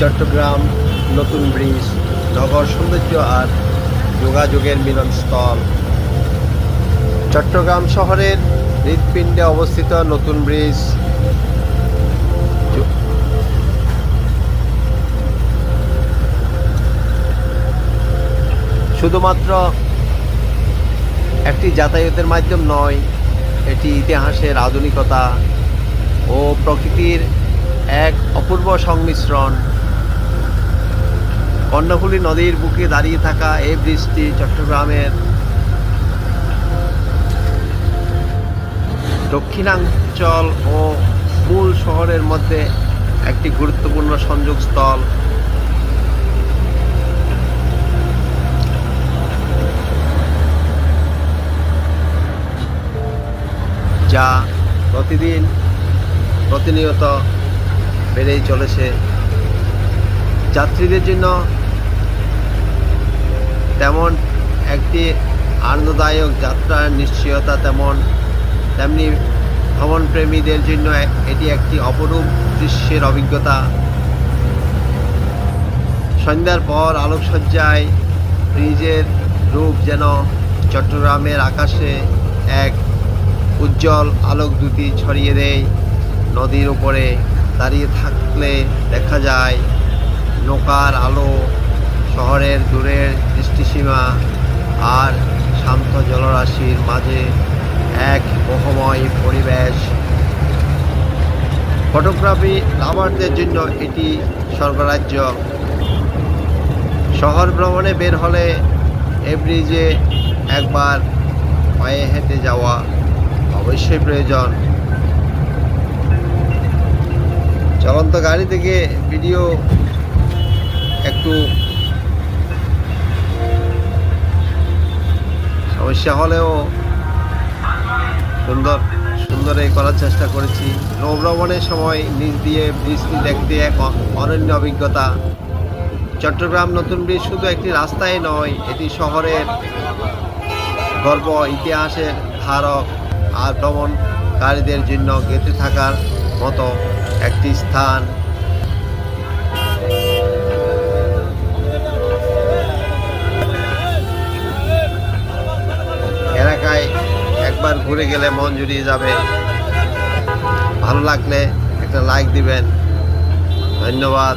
চট্টগ্রাম, নতুন ব্রিজ নগর সৌন্দর্য আর যোগাযোগের মিলনস্থল। চট্টগ্রাম শহরের হৃদপিণ্ডে অবস্থিত নতুন ব্রিজ। শুধুমাত্র একটি যাতায়াতের মাধ্যম নয়, এটি ইতিহাসের আধুনিকতা ও প্রকৃতির এক অপূর্ব সংমিশ্রণ। কর্ণফুলী নদীর বুকে দাঁড়িয়ে থাকা এই ব্রিজটি চট্টগ্রামের দক্ষিণাঞ্চল ও মূল শহরের মধ্যে একটি গুরুত্বপূর্ণ সংযোগস্থল। যা প্রতিদিন প্রতিনিয়ত বেড়েই চলেছে। যাত্রীদের জন্য তেমন একটি আনন্দদায়ক যাত্রার নিশ্চয়তা তেমন, তেমনি ভ্রমণপ্রেমীদের জন্য এটি একটি অপরূপ দৃশ্যের অভিজ্ঞতা। সন্ধ্যার পর আলোকসজ্জায় ব্রিজের রূপ যেন চট্টগ্রামের আকাশে এক উজ্জ্বল আলোক দুটি ছড়িয়ে দেয়। নদীর উপরে দাঁড়িয়ে থাকলে দেখা যায়, নৌকার আলো শহরের দূরের দৃষ্টিসীমা আর শান্ত জলরাশির মাঝে এক মোহময় পরিবেশ। ফটোগ্রাফি লাভারদের জন্য এটি স্বর্গরাজ্য। শহর ভ্রমণে বের হলে এ ব্রিজে একবার পায়ে হেঁটে যাওয়া অবশ্যই প্রয়োজন। চলন্ত গাড়ি থেকে ভিডিও একটু সমস্যা হলেও সুন্দর সুন্দরে করার চেষ্টা করেছি। নৌভ্রমণের সময় নিচ দিয়ে ব্রিজটি দেখতে এক অনন্য অভিজ্ঞতা। চট্টগ্রাম নতুন ব্রিজ শুধু একটি রাস্তায় নয়, এটি শহরের গর্ব, ইতিহাসের ধারক আর ভ্রমণকারীদের জন্য গেঁথে থাকার মতো একটি স্থান। একবার ঘুরে গেলে মন জুড়িয়ে যাবে। ভালো লাগলে একটা লাইক দিবেন। ধন্যবাদ।